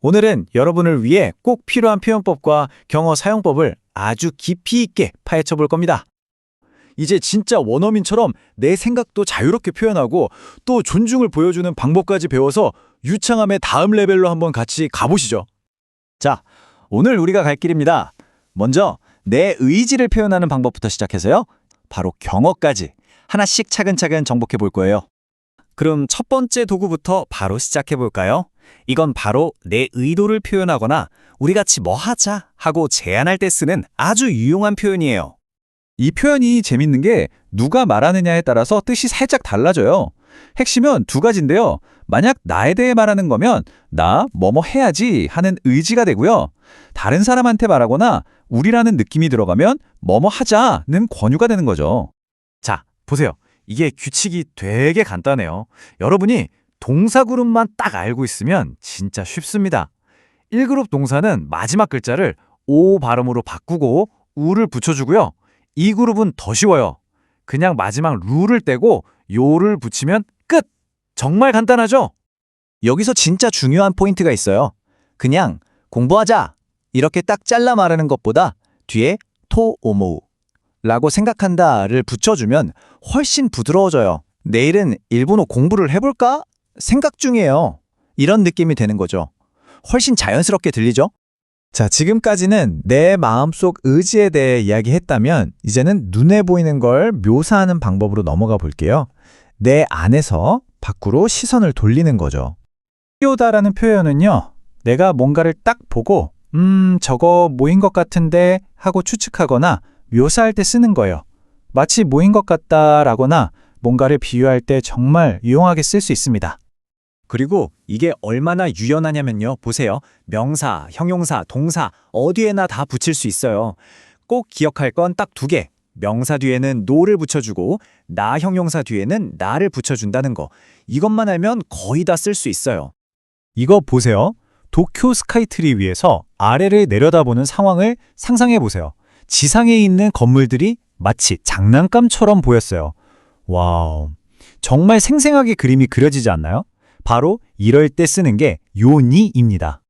오늘은 여러분을 위해 꼭 필요한 표현법과 경어 사용법을 아주 깊이 있게 파헤쳐 볼 겁니다. 이제 진짜 원어민처럼 내 생각도 자유롭게 표현하고 또 존중을 보여주는 방법까지 배워서 유창함의 다음 레벨로 한번 같이 가보시죠. 자, 오늘 우리가 갈 길입니다. 먼저 내 의지를 표현하는 방법부터 시작해서요. 바로 경어까지 하나씩 차근차근 정복해 볼 거예요. 그럼 첫 번째 도구부터 바로 시작해 볼까요? 이건 바로 내 의도를 표현하거나 우리 같이 뭐 하자 하고 제안할 때 쓰는 아주 유용한 표현이에요. 이 표현이 재밌는 게 누가 말하느냐에 따라서 뜻이 살짝 달라져요. 핵심은 두 가지인데요. 만약 나에 대해 말하는 거면 나 뭐뭐 해야지 하는 의지가 되고요. 다른 사람한테 말하거나 우리라는 느낌이 들어가면 뭐뭐 하자는 권유가 되는 거죠. 자, 보세요. 이게 규칙이 되게 간단해요. 여러분이 동사 그룹만 딱 알고 있으면 진짜 쉽습니다. 1그룹 동사는 마지막 글자를 오 발음으로 바꾸고 우를 붙여주고요. 2그룹은 더 쉬워요. 그냥 마지막 루를 떼고 요를 붙이면 끝! 정말 간단하죠? 여기서 진짜 중요한 포인트가 있어요. 그냥 공부하자! 이렇게 딱 잘라 말하는 것보다 뒤에 토, 오모우 라고 생각한다를 붙여주면 훨씬 부드러워져요. 내일은 일본어 공부를 해볼까? 생각 중이에요. 이런 느낌이 되는 거죠. 훨씬 자연스럽게 들리죠? 자, 지금까지는 내 마음속 의지에 대해 이야기했다면 이제는 눈에 보이는 걸 묘사하는 방법으로 넘어가 볼게요. 내 안에서 밖으로 시선을 돌리는 거죠. 띄우다라는 표현은요. 내가 뭔가를 딱 보고 음, 저거 모인 것 같은데 하고 추측하거나 묘사할 때 쓰는 거예요. 마치 모인 것 같다라거나 뭔가를 비유할 때 정말 유용하게 쓸 수 있습니다. 그리고 이게 얼마나 유연하냐면요. 보세요. 명사, 형용사, 동사 어디에나 다 붙일 수 있어요. 꼭 기억할 건 딱 두 개. 명사 뒤에는 노를 붙여주고 나 형용사 뒤에는 나를 붙여준다는 거. 이것만 알면 거의 다 쓸 수 있어요. 이거 보세요. 도쿄 스카이트리 위에서 아래를 내려다보는 상황을 상상해 보세요. 지상에 있는 건물들이 마치 장난감처럼 보였어요. 와우. 정말 생생하게 그림이 그려지지 않나요? 바로 이럴 때 쓰는 게 요니입니다.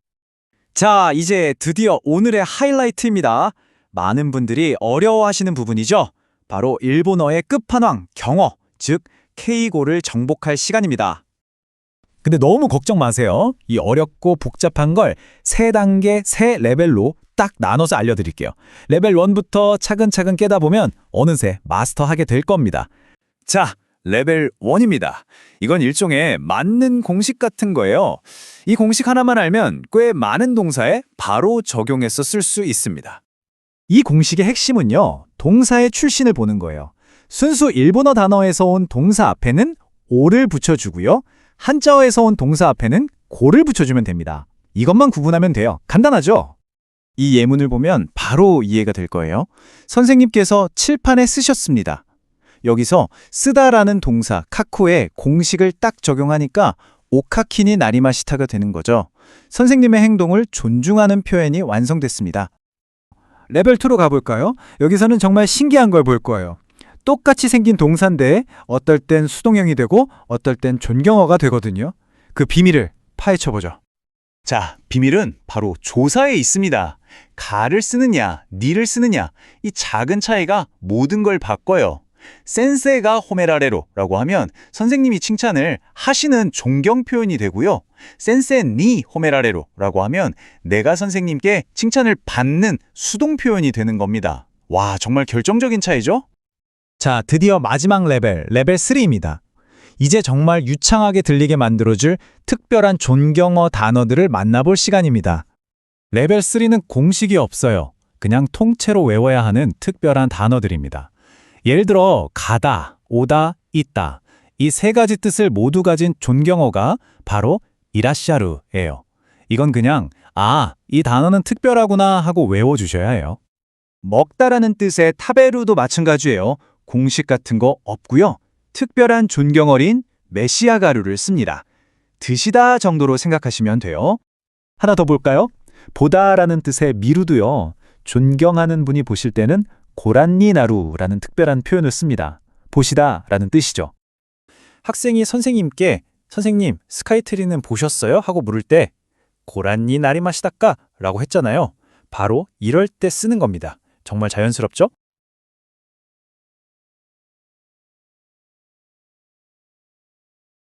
자, 이제 드디어 오늘의 하이라이트입니다. 많은 분들이 어려워하시는 부분이죠. 바로 일본어의 끝판왕, 경어, 즉 K고를 정복할 시간입니다. 근데 너무 걱정 마세요. 이 어렵고 복잡한 걸 세 단계, 세 레벨로 딱 나눠서 알려드릴게요. 레벨 1부터 차근차근 깨다 보면 어느새 마스터하게 될 겁니다. 자, 레벨 1입니다. 이건 일종의 맞는 공식 같은 거예요. 이 공식 하나만 알면 꽤 많은 동사에 바로 적용해서 쓸 수 있습니다. 이 공식의 핵심은요, 동사의 출신을 보는 거예요. 순수 일본어 단어에서 온 동사 앞에는 오를 붙여주고요. 한자어에서 온 동사 앞에는 고를 붙여주면 됩니다. 이것만 구분하면 돼요. 간단하죠? 이 예문을 보면 바로 이해가 될 거예요. 선생님께서 칠판에 쓰셨습니다. 여기서 쓰다라는 동사 카코에 공식을 딱 적용하니까 오카키니 나리마시타가 되는 거죠. 선생님의 행동을 존중하는 표현이 완성됐습니다. 레벨 2로 가볼까요? 여기서는 정말 신기한 걸 볼 거예요. 똑같이 생긴 동사인데 어떨 땐 수동형이 되고 어떨 땐 존경어가 되거든요. 그 비밀을 파헤쳐보죠. 자, 비밀은 바로 조사에 있습니다. 가를 쓰느냐, 니를 쓰느냐, 이 작은 차이가 모든 걸 바꿔요. 센세가 호메라레로라고 하면 선생님이 칭찬을 하시는 존경 표현이 되고요. 센세 니 호메라레로라고 하면 내가 선생님께 칭찬을 받는 수동 표현이 되는 겁니다. 와, 정말 결정적인 차이죠? 자, 드디어 마지막 레벨, 레벨 3입니다. 이제 정말 유창하게 들리게 만들어줄 특별한 존경어 단어들을 만나볼 시간입니다. 레벨 3는 공식이 없어요. 그냥 통째로 외워야 하는 특별한 단어들입니다. 예를 들어 가다, 오다, 있다 이 세 가지 뜻을 모두 가진 존경어가 바로 이라시아루예요. 이건 그냥 아, 이 단어는 특별하구나 하고 외워주셔야 해요. 먹다라는 뜻의 타베루도 마찬가지예요. 공식 같은 거 없고요. 특별한 존경 어린 메시아 가루를 씁니다. 드시다 정도로 생각하시면 돼요. 하나 더 볼까요? 보다라는 뜻의 미루도요. 존경하는 분이 보실 때는 고란니 나루라는 특별한 표현을 씁니다. 보시다라는 뜻이죠. 학생이 선생님께 선생님 스카이트리는 보셨어요? 하고 물을 때 고란니 나리마시다까 라고 했잖아요. 바로 이럴 때 쓰는 겁니다. 정말 자연스럽죠?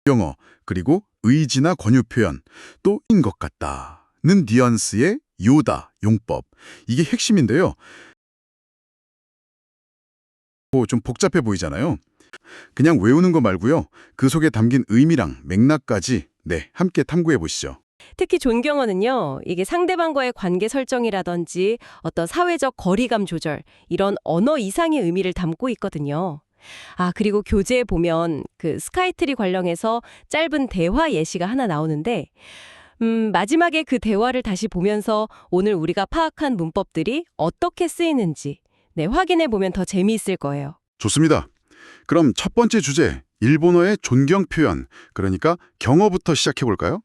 영어 그리고 의지나 권유 표현 또 인 것 같다는 뉘앙스의 요다 용법 이게 핵심인데요. 오, 좀 복잡해 보이잖아요. 그냥 외우는 거 말고요. 그 속에 담긴 의미랑 맥락까지 네 함께 탐구해 보시죠. 특히 존경어는요, 이게 상대방과의 관계 설정이라든지 어떤 사회적 거리감 조절, 이런 언어 이상의 의미를 담고 있거든요. 아, 그리고 교재에 보면 그 스카이트리 관련해서 짧은 대화 예시가 하나 나오는데, 음, 마지막에 그 대화를 다시 보면서 오늘 우리가 파악한 문법들이 어떻게 쓰이는지, 네, 확인해 보면 더 재미있을 거예요. 좋습니다. 그럼 첫 번째 주제 일본어의 존경 표현 그러니까 경어부터 시작해 볼까요?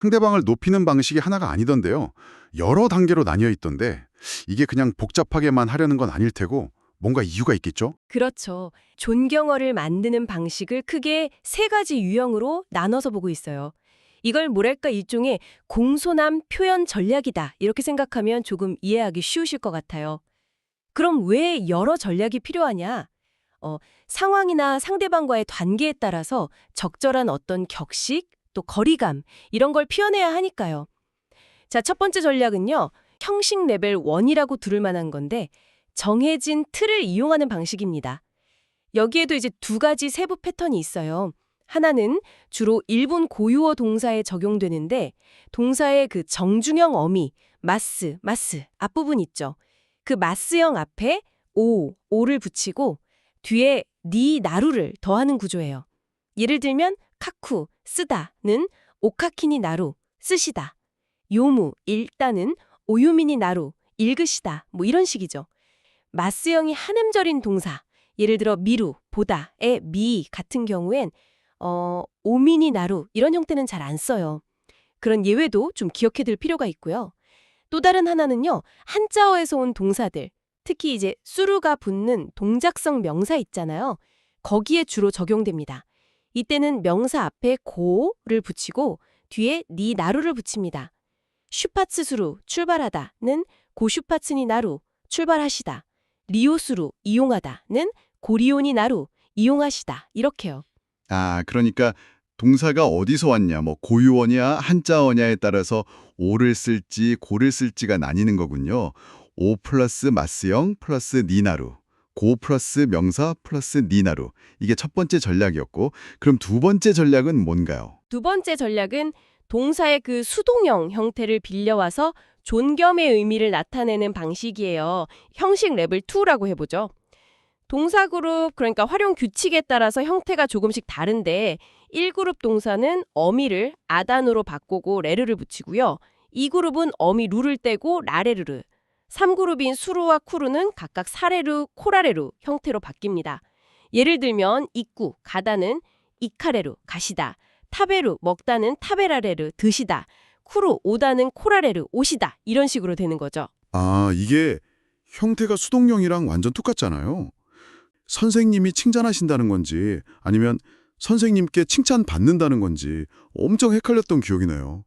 상대방을 높이는 방식이 하나가 아니던데요. 여러 단계로 나뉘어 있던데 이게 그냥 복잡하게만 하려는 건 아닐 테고 뭔가 이유가 있겠죠? 그렇죠. 존경어를 만드는 방식을 크게 세 가지 유형으로 나눠서 보고 있어요. 이걸 뭐랄까 일종의 공손함 표현 전략이다. 이렇게 생각하면 조금 이해하기 쉬우실 것 같아요. 그럼 왜 여러 전략이 필요하냐? 어, 상황이나 상대방과의 관계에 따라서 적절한 어떤 격식, 또 거리감, 이런 걸 표현해야 하니까요. 자, 첫 번째 전략은요. 형식 레벨 1이라고 들을 만한 건데 정해진 틀을 이용하는 방식입니다. 여기에도 이제 두 가지 세부 패턴이 있어요. 하나는 주로 일본 고유어 동사에 적용되는데 동사의 그 정중형 어미 마스, 마스 앞부분 있죠. 그 마스형 앞에 오, 오를 붙이고 뒤에 니 나루를 더하는 구조예요. 예를 들면 카쿠, 쓰다는 오카키니 나루, 쓰시다. 요무, 읽다는 오유미니 나루, 읽으시다. 뭐 이런 식이죠. 마스형이 한음절인 동사, 예를 들어 미루, 보다의 미 같은 경우엔 어, 오미니 나루 이런 형태는 잘 안 써요. 그런 예외도 좀 기억해둘 필요가 있고요. 또 다른 하나는요. 한자어에서 온 동사들, 특히 이제 수루가 붙는 동작성 명사 있잖아요. 거기에 주로 적용됩니다. 이때는 명사 앞에 고를 붙이고 뒤에 니 나루를 붙입니다. 슈파츠 수루 출발하다는 고슈파츠니 나루 출발하시다. 리오수루 이용하다는 고리오니 나루 이용하시다. 이렇게요. 아, 그러니까 동사가 어디서 왔냐, 뭐 고유어냐, 한자어냐에 따라서 오를 쓸지 고를 쓸지가 나뉘는 거군요. 오 플러스 마스형 플러스 니나루, 고 플러스 명사 플러스 니나루. 이게 첫 번째 전략이었고, 그럼 두 번째 전략은 뭔가요? 두 번째 전략은 동사의 그 수동형 형태를 빌려와서 존겸의 의미를 나타내는 방식이에요. 형식 레벨 2라고 해보죠. 동사 그룹, 그러니까 활용 규칙에 따라서 형태가 조금씩 다른데 1그룹 동사는 어미를 아단으로 바꾸고 레르를 붙이고요. 2그룹은 어미 루를 떼고 라레르르. 3그룹인 수루와 쿠루는 각각 사레르, 코라레르 형태로 바뀝니다. 예를 들면 입구, 가다는 이카레르, 가시다. 타베르, 먹다는 타베라레르, 드시다. 쿠루, 오다는 코라레르, 오시다. 이런 식으로 되는 거죠. 아, 이게 형태가 수동형이랑 완전 똑같잖아요. 선생님이 칭찬하신다는 건지 아니면 선생님께 칭찬받는다는 건지 엄청 헷갈렸던 기억이 나요.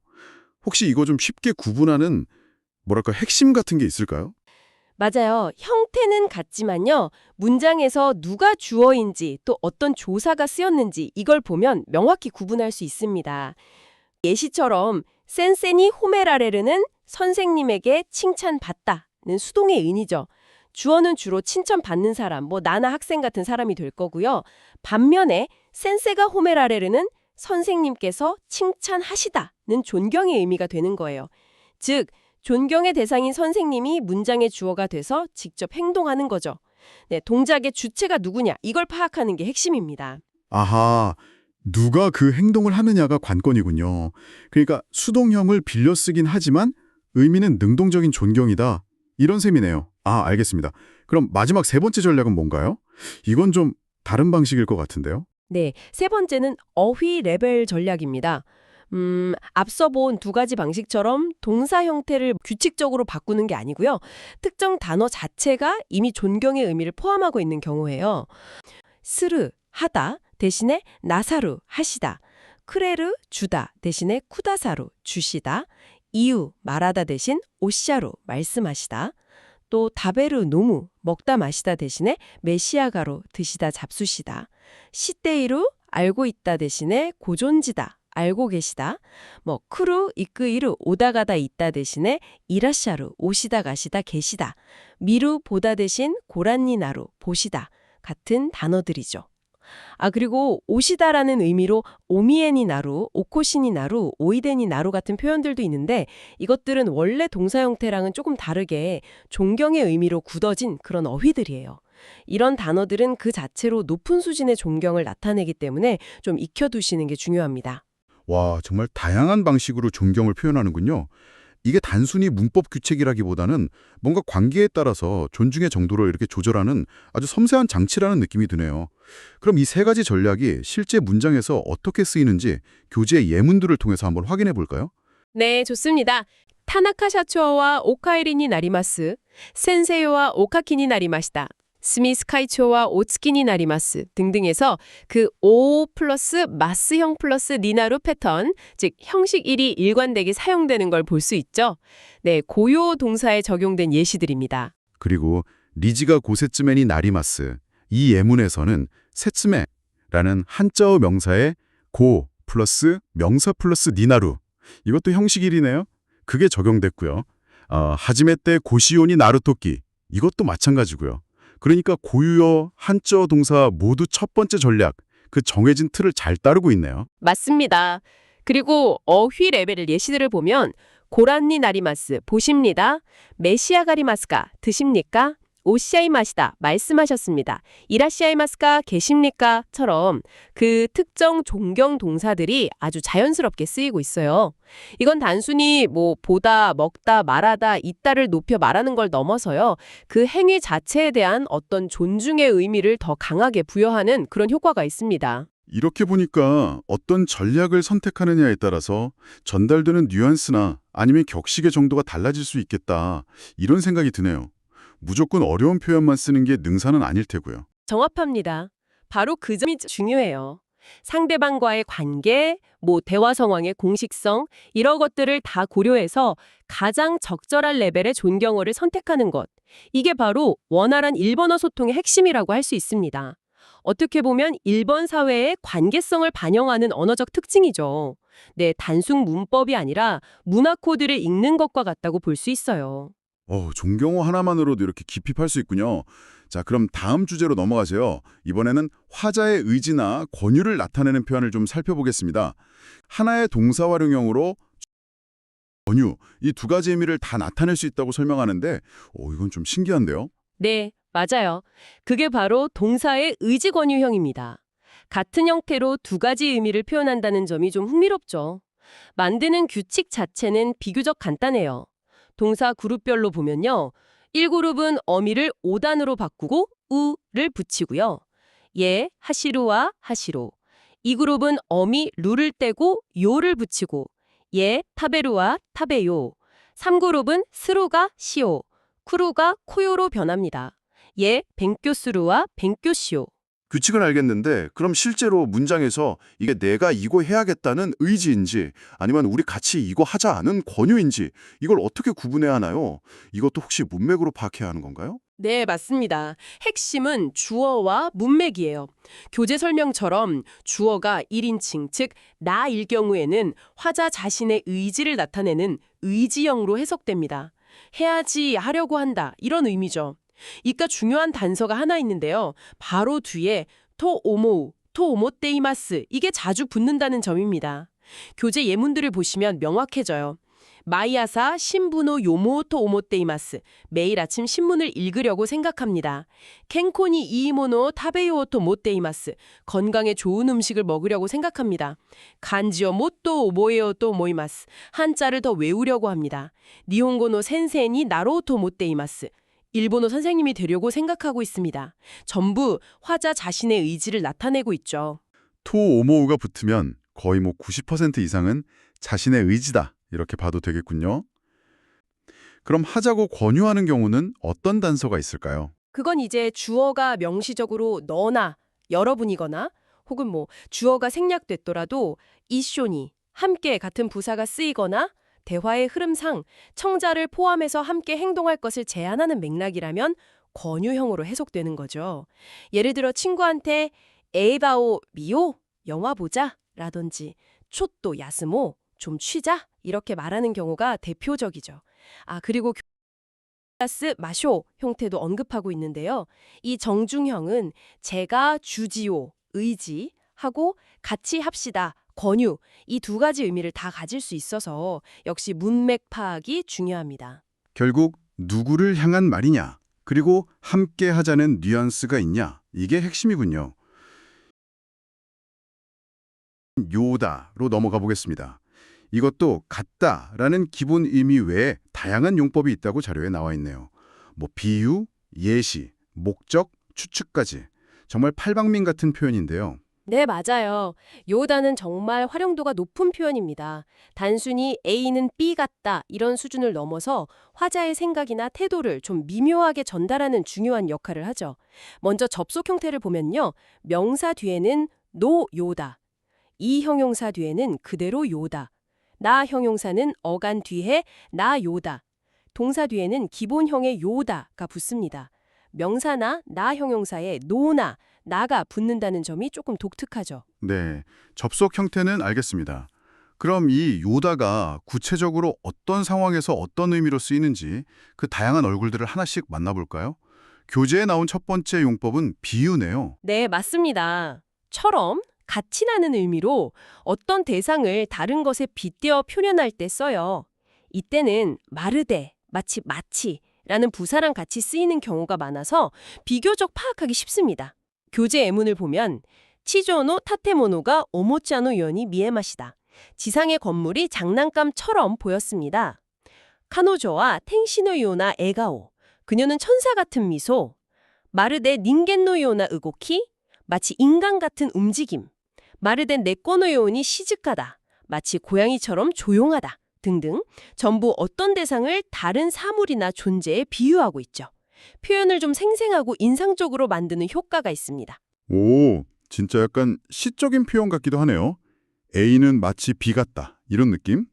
혹시 이거 좀 쉽게 구분하는 뭐랄까 핵심 같은 게 있을까요? 맞아요. 형태는 같지만요. 문장에서 누가 주어인지 또 어떤 조사가 쓰였는지 이걸 보면 명확히 구분할 수 있습니다. 예시처럼 센세니 호메라레르는 선생님에게 칭찬받다는 수동의 의니죠. 주어는 주로 칭찬받는 사람, 뭐 나나 학생 같은 사람이 될 거고요. 반면에 센세가 호메라레르는 선생님께서 칭찬하시다는 존경의 의미가 되는 거예요. 즉, 존경의 대상인 선생님이 문장의 주어가 돼서 직접 행동하는 거죠. 네, 동작의 주체가 누구냐 이걸 파악하는 게 핵심입니다. 아하, 누가 그 행동을 하느냐가 관건이군요. 그러니까 수동형을 빌려 쓰긴 하지만 의미는 능동적인 존경이다. 이런 셈이네요. 아, 알겠습니다. 그럼 마지막 세 번째 전략은 뭔가요? 이건 좀 다른 방식일 것 같은데요. 네, 세 번째는 어휘 레벨 전략입니다. 음, 앞서 본 두 가지 방식처럼 동사 형태를 규칙적으로 바꾸는 게 아니고요. 특정 단어 자체가 이미 존경의 의미를 포함하고 있는 경우예요. 스르, 하다 대신에 나사루, 하시다. 크레르 주다 대신에 쿠다사로 주시다. 이유 말하다 대신 오샤로 말씀하시다. 또 다베르 노무 먹다 마시다 대신에 메시아가로 드시다 잡수시다. 시테이루 알고 있다 대신에 고존지다 알고 계시다. 뭐 크루 이끄이루 오다 가다 있다 대신에 이라샤루 오시다 가시다 계시다. 미루 보다 대신 고란니나루 보시다 같은 단어들이죠. 아 그리고 오시다라는 의미로 오미에니 나루, 오코시니 나루, 오이데니 나루 같은 표현들도 있는데 이것들은 원래 동사 형태랑은 조금 다르게 존경의 의미로 굳어진 그런 어휘들이에요. 이런 단어들은 그 자체로 높은 수준의 존경을 나타내기 때문에 좀 익혀두시는 게 중요합니다. 와, 정말 다양한 방식으로 존경을 표현하는군요. 이게 단순히 문법 규칙이라기보다는 뭔가 관계에 따라서 존중의 정도를 이렇게 조절하는 아주 섬세한 장치라는 느낌이 드네요. 그럼 이 세 가지 전략이 실제 문장에서 어떻게 쓰이는지 교재 예문들을 통해서 한번 확인해 볼까요? 네, 좋습니다. 타나카 샤초와 오카에리니 나리마스, 센세요와 오카키니 나리마시다. 스미스 카이초와 오츠키니 나리마스 등등에서 그오 플러스 마스형 플러스 니나루 패턴, 즉 형식 1이 일관되게 사용되는 걸 볼 수 있죠. 네, 고요 동사에 적용된 예시들입니다. 그리고 리지가 고세츠메니 나리마스 이 예문에서는 세츠메라는 한자어 명사에 고 플러스 명사 플러스 니나루 이것도 형식 1이네요. 그게 적용됐고요. 어, 하지메 때 고시오니 나루토끼 이것도 마찬가지고요. 그러니까 고유어, 한자어 동사 모두 첫 번째 전략 그 정해진 틀을 잘 따르고 있네요. 맞습니다. 그리고 어휘 레벨을 예시들을 보면 고란니 나리마스 보십니다. 메시아가리마스가 드십니까? 오시아이마시다 말씀하셨습니다. 이라시아이 마스가 계십니까? 처럼 그 특정 존경 동사들이 아주 자연스럽게 쓰이고 있어요. 이건 단순히 뭐 보다, 먹다, 말하다, 있다를 높여 말하는 걸 넘어서요. 그 행위 자체에 대한 어떤 존중의 의미를 더 강하게 부여하는 그런 효과가 있습니다. 이렇게 보니까 어떤 전략을 선택하느냐에 따라서 전달되는 뉘앙스나 아니면 격식의 정도가 달라질 수 있겠다. 이런 생각이 드네요. 무조건 어려운 표현만 쓰는 게 능사는 아닐 테고요. 정확합니다. 바로 그 점이 중요해요. 상대방과의 관계, 뭐 대화 상황의 공식성 이런 것들을 다 고려해서 가장 적절한 레벨의 존경어를 선택하는 것. 이게 바로 원활한 일본어 소통의 핵심이라고 할 수 있습니다. 어떻게 보면 일본 사회의 관계성을 반영하는 언어적 특징이죠. 네, 단순 문법이 아니라 문화 코드를 읽는 것과 같다고 볼 수 있어요. 어, 존경어 하나만으로도 이렇게 깊이 팔 수 있군요. 자, 그럼 다음 주제로 넘어가세요. 이번에는 화자의 의지나 권유를 나타내는 표현을 좀 살펴보겠습니다. 하나의 동사 활용형으로 권유, 이 두 가지 의미를 다 나타낼 수 있다고 설명하는데, 오, 이건 좀 신기한데요? 네, 맞아요. 그게 바로 동사의 의지 권유형입니다. 같은 형태로 두 가지 의미를 표현한다는 점이 좀 흥미롭죠. 만드는 규칙 자체는 비교적 간단해요. 동사 그룹별로 보면요. 1그룹은 어미를 5단으로 바꾸고 우를 붙이고요. 예, 하시루와 하시로. 2그룹은 어미 루를 떼고 요를 붙이고 예, 타베루와 타베요. 3그룹은 스루가 시오, 쿠루가 코요로 변합니다. 예, 뱅교스루와 뱅교시오. 규칙은 알겠는데 그럼 실제로 문장에서 이게 내가 이거 해야겠다는 의지인지 아니면 우리 같이 이거 하자는 권유인지 이걸 어떻게 구분해야 하나요? 이것도 혹시 문맥으로 파악해야 하는 건가요? 네, 맞습니다. 핵심은 주어와 문맥이에요. 교재 설명처럼 주어가 1인칭, 즉 나일 경우에는 화자 자신의 의지를 나타내는 의지형으로 해석됩니다. 해야지, 하려고 한다 이런 의미죠. 이까 중요한 단서가 하나 있는데요. 바로 뒤에 토 오모우, 토 오모테이마스 이게 자주 붙는다는 점입니다. 교재 예문들을 보시면 명확해져요. 마이아사 신부노 요모토 오모테이마스 매일 아침 신문을 읽으려고 생각합니다. 켄코니 이이모노 타베요토 모테이마스 건강에 좋은 음식을 먹으려고 생각합니다. 간지어 모토 오모에요토 모이마스 한자를 더 외우려고 합니다. 니혼고노 센세니 나로토 모테이마스 일본어 선생님이 되려고 생각하고 있습니다. 전부 화자 자신의 의지를 나타내고 있죠. 토 오모우가 붙으면 거의 뭐 90% 이상은 자신의 의지다. 이렇게 봐도 되겠군요. 그럼 하자고 권유하는 경우는 어떤 단서가 있을까요? 그건 이제 주어가 명시적으로 너나 여러분이거나 혹은 뭐 주어가 생략됐더라도 이쇼니 함께 같은 부사가 쓰이거나 대화의 흐름상 청자를 포함해서 함께 행동할 것을 제안하는 맥락이라면 권유형으로 해석되는 거죠. 예를 들어 친구한테 에이바오 미오 영화 보자 라든지 촛도 야스모 좀 쉬자 이렇게 말하는 경우가 대표적이죠. 아 그리고 플러스 마쇼 형태도 언급하고 있는데요. 이 정중형은 제가 주지요 의지 하고 같이 합시다 권유 이 두 가지 의미를 다 가질 수 있어서 역시 문맥 파악이 중요합니다. 결국 누구를 향한 말이냐, 그리고 함께 하자는 뉘앙스가 있냐, 이게 핵심이군요. 요다로 넘어가 보겠습니다. 이것도 같다라는 기본 의미 외에 다양한 용법이 있다고 자료에 나와 있네요. 뭐 비유, 예시, 목적, 추측까지. 정말 팔방민 같은 표현인데요. 네, 맞아요. 요다는 정말 활용도가 높은 표현입니다. 단순히 A는 B 같다 이런 수준을 넘어서 화자의 생각이나 태도를 좀 미묘하게 전달하는 중요한 역할을 하죠. 먼저 접속 형태를 보면요. 명사 뒤에는 노 요다. 이 형용사 뒤에는 그대로 요다. 나 형용사는 어간 뒤에 나 요다. 동사 뒤에는 기본형의 요다가 붙습니다. 명사나 나 형용사에 노나 나가 붙는다는 점이 조금 독특하죠. 네, 접속 형태는 알겠습니다. 그럼 이 요다가 구체적으로 어떤 상황에서 어떤 의미로 쓰이는지 그 다양한 얼굴들을 하나씩 만나볼까요? 교재에 나온 첫 번째 용법은 비유네요. 네, 맞습니다. 처럼 같이 나는 의미로 어떤 대상을 다른 것에 빗대어 표현할 때 써요. 이때는 마르데, 마치 마치라는 부사랑 같이 쓰이는 경우가 많아서 비교적 파악하기 쉽습니다. 교재 예문을 보면 치조노 타테모노가 오모짜노 요니 미에마시다. 지상의 건물이 장난감처럼 보였습니다. 카노조와 텐시노 요나 에가오. 그녀는 천사 같은 미소. 마르데 닌겐노 요나 으고키. 마치 인간 같은 움직임. 마르덴 네꼬노 요온이 시즈카다. 마치 고양이처럼 조용하다. 등등 전부 어떤 대상을 다른 사물이나 존재에 비유하고 있죠. 표현을 좀 생생하고 인상적으로 만드는 효과가 있습니다. 오, 진짜 약간 시적인 표현 같기도 하네요. A는 마치 B 같다. 이런 느낌?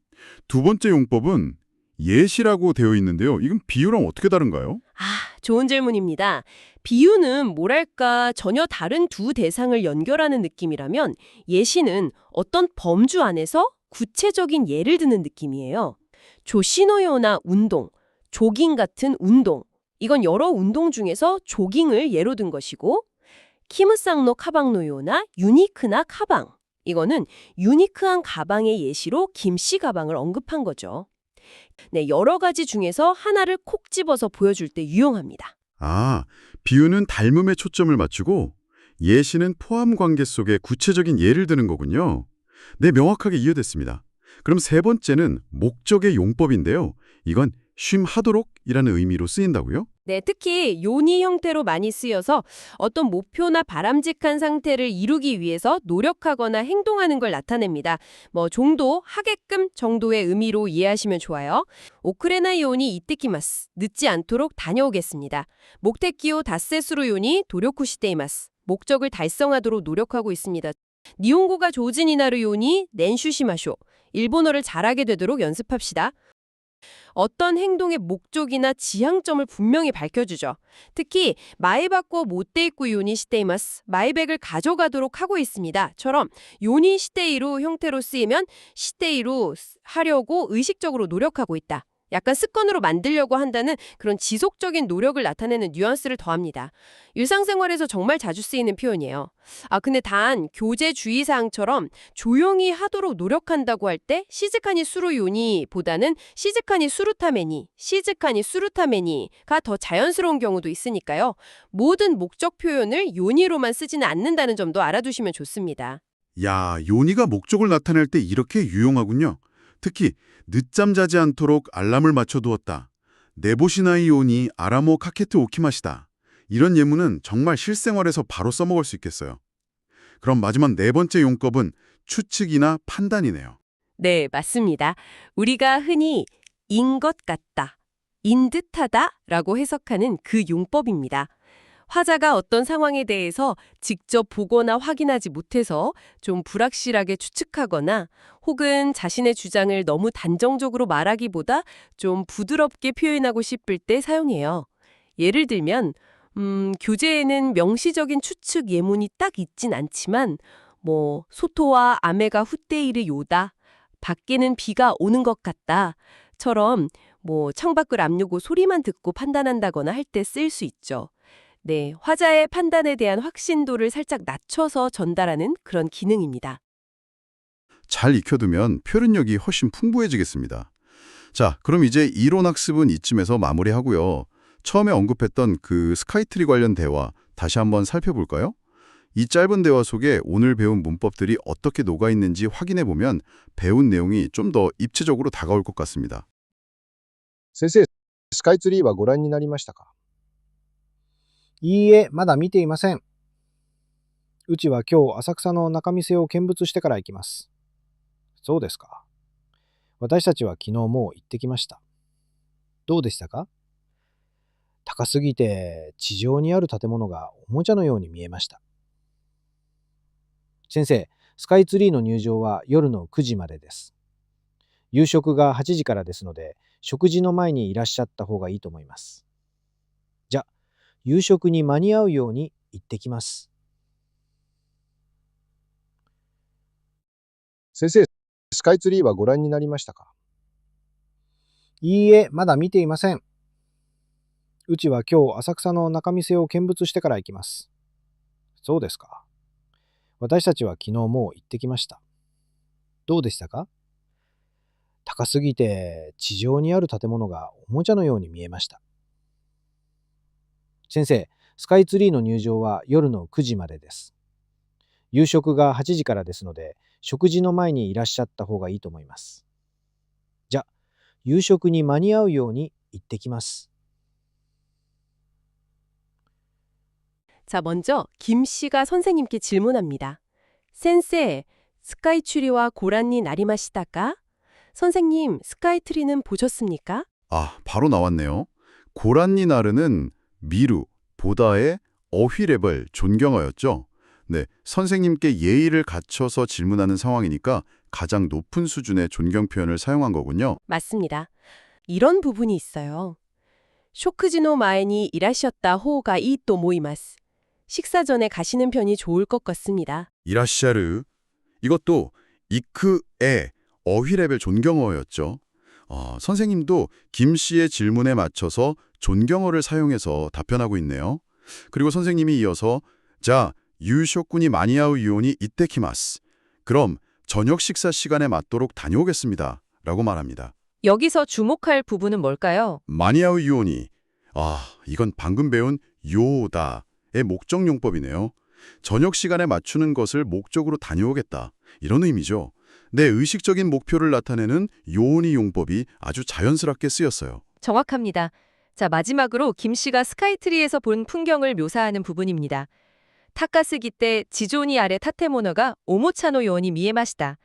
두 번째 용법은 예시라고 되어 있는데요. 이건 비유랑 어떻게 다른가요? 아, 좋은 질문입니다. 비유는 뭐랄까 전혀 다른 두 대상을 연결하는 느낌이라면 예시는 어떤 범주 안에서 구체적인 예를 드는 느낌이에요. 조시노요나 운동, 조깅 같은 운동. 이건 여러 운동 중에서 조깅을 예로 든 것이고 키무상노 카방노요나 유니크나 카방. 이거는 유니크한 가방의 예시로 김씨 가방을 언급한 거죠. 네, 여러 가지 중에서 하나를 콕 집어서 보여줄 때 유용합니다. 아, 비유는 닮음에 초점을 맞추고 예시는 포함 관계 속에 구체적인 예를 드는 거군요. 네, 명확하게 이해됐습니다. 그럼 세 번째는 목적의 용법인데요. 이건 쉼하도록이라는 의미로 쓰인다고요? 네, 특히 요니 형태로 많이 쓰여서 어떤 목표나 바람직한 상태를 이루기 위해서 노력하거나 행동하는 걸 나타냅니다. 뭐 정도, 하게끔 정도의 의미로 이해하시면 좋아요. 오크레나 요니 이때키마스. 늦지 않도록 다녀오겠습니다. 목테키오 다세스로 요니 도료쿠시테이마스. 목적을 달성하도록 노력하고 있습니다. 니온고가 조진이나르 요니 넨슈시마쇼. 일본어를 잘하게 되도록 연습합시다. 어떤 행동의 목적이나 지향점을 분명히 밝혀주죠. 특히 마이바코 못데이쿠 요니 시테이마스 마이백을 가져가도록 하고 있습니다.처럼 요니 시테이로 형태로 쓰이면 시테이로 하려고 의식적으로 노력하고 있다. 약간 습관으로 만들려고 한다는 그런 지속적인 노력을 나타내는 뉘앙스를 더합니다. 일상생활에서 정말 자주 쓰이는 표현이에요. 아 근데 단 교재 주의사항처럼 조용히 하도록 노력한다고 할 때 시즈카니 수루요니보다는 시즈카니 수루타메니, 시즈카니 수루타메니가 더 자연스러운 경우도 있으니까요. 모든 목적 표현을 요니로만 쓰지는 않는다는 점도 알아두시면 좋습니다. 야, 요니가 목적을 나타낼 때 이렇게 유용하군요. 특히 늦잠 자지 않도록 알람을 맞춰두었다. 네보시나이 요니 아라모 카케트 오키마시다. 이런 예문은 정말 실생활에서 바로 써먹을 수 있겠어요. 그럼 마지막 네 번째 용법은 추측이나 판단이네요. 네, 맞습니다. 우리가 흔히 인 것 같다, 인 듯하다 라고 해석하는 그 용법입니다. 화자가 어떤 상황에 대해서 직접 보거나 확인하지 못해서 좀 불확실하게 추측하거나 혹은 자신의 주장을 너무 단정적으로 말하기보다 좀 부드럽게 표현하고 싶을 때 사용해요. 예를 들면 음, 교재에는 명시적인 추측 예문이 딱 있진 않지만 뭐 소토와 아메가 후테이르 요다 밖에는 비가 오는 것 같다처럼 뭐 창밖을 압류고 소리만 듣고 판단한다거나 할 때 쓸 수 있죠. 네, 화자의 판단에 대한 확신도를 살짝 낮춰서 전달하는 그런 기능입니다. 잘 익혀두면 표현력이 훨씬 풍부해지겠습니다. 자, 그럼 이제 이론 학습은 이쯤에서 마무리하고요. 처음에 언급했던 그 스카이트리 관련 대화 다시 한번 살펴볼까요? 이 짧은 대화 속에 오늘 배운 문법들이 어떻게 녹아있는지 확인해 보면 배운 내용이 좀 더 입체적으로 다가올 것 같습니다. 先生、スカイツリーはご覧になりましたか いいえ、まだ見ていません。うちは今日浅草の仲見世を見物してから行きます。そうですか。私たちは昨日もう行ってきました。どうでしたか？高すぎて地上にある建物がおもちゃのように見えました。先生、スカイツリーの入場は夜の9時までです。夕食が8時からですので、食事の前にいらっしゃった方がいいと思います。夕食に間に合うように行ってきます。先生、スカイツリーはご覧になりましたか？いいえ、まだ見ていません。うちは今日浅草の仲見世を見物してから行きます。そうですか。私たちは昨日もう行ってきました。どうでしたか？高すぎて地上にある建物がおもちゃのように見えました。先生、スカイツリーの入場は夜の9時までです。夕食が8時からですので、食事の前にいらっしゃった方がいいと思います。じゃ、夕食に間に合うように行ってきます。 자, 먼저 김 씨가 선생님께 질문합니다. 센세, 스카이 추리와 고란니 나리마시다까? 선생님, 스카이 트리는 보셨습니까? 아, 바로 나왔네요. 고란니 나르는 미루, 보다의 어휘 레벨 존경어였죠. 네, 선생님께 예의를 갖춰서 질문하는 상황이니까 가장 높은 수준의 존경 표현을 사용한 거군요. 맞습니다. 이런 부분이 있어요. 쇼크지노 마엔이 일하셨다 호가 이또 모이마스. 식사 전에 가시는 편이 좋을 것 같습니다. 이라시아르. 이것도 이크의 어휘 레벨 존경어였죠. 아, 선생님도 김 씨의 질문에 맞춰서 존경어를 사용해서 답변하고 있네요. 그리고 선생님이 이어서 자, 유쇼군이 마니아우 유온이 이때키마스. 그럼 저녁 식사 시간에 맞도록 다녀오겠습니다. 라고 말합니다. 여기서 주목할 부분은 뭘까요? 마니아우 유온이 아, 이건 방금 배운 요다의 목적 용법이네요. 저녁 시간에 맞추는 것을 목적으로 다녀오겠다. 이런 의미죠. 내 의식적인 목표를 나타내는 요온이 용법이 아주 자연스럽게 쓰였어요. 정확합니다. 자, 마지막으로 김 씨가 스카이트리에서 본 풍경을 묘사하는 부분입니다. 타카스기 때 지조니 아래 타테모노가 오모차노 요원이 미에마시다.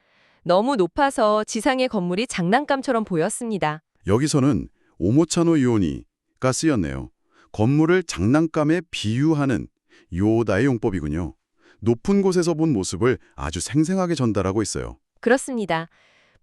너무 높아서 지상의 건물이 장난감처럼 보였습니다. 여기서는 오모차노 요니가 쓰였네요. 건물을 장난감에 비유하는 요다의 용법이군요. 높은 곳에서 본 모습을 아주 생생하게 전달하고 있어요. 그렇습니다.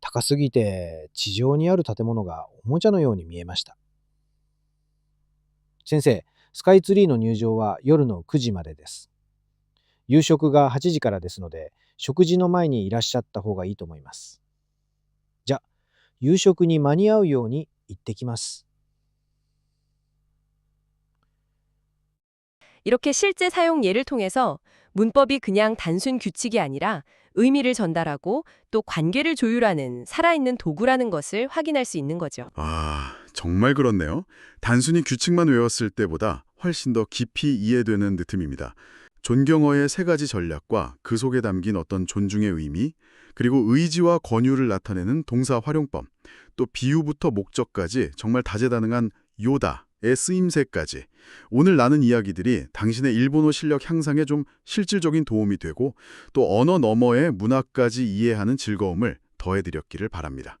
高すぎて地上にある建物がおもちゃのように見えました。先生、スカイツリーの入場は夜の9時までです。夕食が8時からですので、食事の前にいらっしゃった方がいいと思います。じゃ、夕食に間に合うように行ってきます。 이렇게 실제 사용 예를 통해서 문법이 그냥 단순 규칙이 아니라 의미를 전달하고 또 관계를 조율하는 살아있는 도구라는 것을 확인할 수 있는 거죠. 아, 정말 그렇네요. 단순히 규칙만 외웠을 때보다 훨씬 더 깊이 이해되는 느낌입니다. 존경어의 세 가지 전략과 그 속에 담긴 어떤 존중의 의미, 그리고 의지와 권유를 나타내는 동사 활용법, 또 비유부터 목적까지 정말 다재다능한 요다 의 쓰임새까지 오늘 나눈 이야기들이 당신의 일본어 실력 향상에 좀 실질적인 도움이 되고 또 언어 너머의 문화까지 이해하는 즐거움을 더해드렸기를 바랍니다.